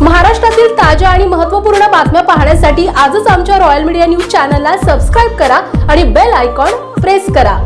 महाराष्ट्रातील ताज्या आणि महत्त्वपूर्ण बातम्या पाहण्यासाठी आजच आमच्या रॉयल मीडिया न्यूज चॅनलला सबस्क्राईब करा आणि बेल आयकॉन प्रेस करा.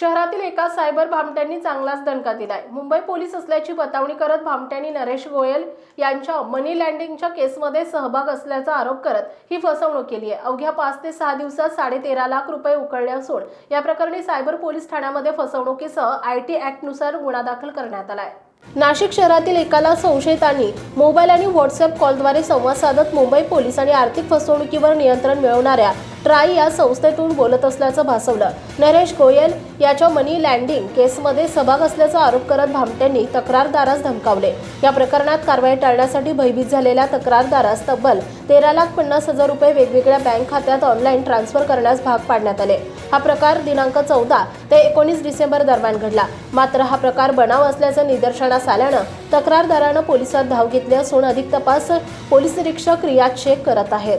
शहरातील एका सायबर भामट्यांनी चांगलाच दणका दिलाय. मुंबई पोलीस असल्याची बतावणी करत भामट्यांनी नरेश गोयल यांच्या मनी लँडिंगच्या केसमध्ये सहभाग असल्याचा आरोप करत ही फसवणूक केली आहे. अवघ्या पाच ते सहा दिवसात साडे तेरा लाख रुपये उकळले असून या प्रकरणी सायबर पोलीस ठाण्यामध्ये फसवणुकीसह आय टी ॲक्टनुसार गुन्हा दाखल करण्यात आला आहे नाशिक शहरातील एकाला संशयितांनी मोबाईल आणि व्हॉट्सअप कॉलद्वारे संवाद साधत मुंबई पोलीस आणि आर्थिक फसवणुकीवर नियंत्रण मिळवणाऱ्या ट्राय या संस्थेतून बोलत असल्याचं भासवलं. नरेश गोयल याच्या मनी लँडिंग केसमध्ये सहभाग असल्याचा आरोप करत भामट्यांनी तक्रारदारास धमकावले. या प्रकरणात कारवाई टाळण्यासाठी भयभीत झालेल्या तक्रारदारास तब्बल तेरा लाख पन्नास हजार रुपये वेगवेगळ्या बँक खात्यात ऑनलाईन ट्रान्सफर करण्यास भाग पाडण्यात आले. हा प्रकार दिनांक चौदा ते एकोणीस डिसेंबर दरम्यान घडला. मात्र हा प्रकार बनाव असल्याचं निदर्शनास आल्यानं तक्रारदारानं पोलिसात धाव घेतली असून अधिक तपास पोलीस निरीक्षक रियाज शेख करत आहेत.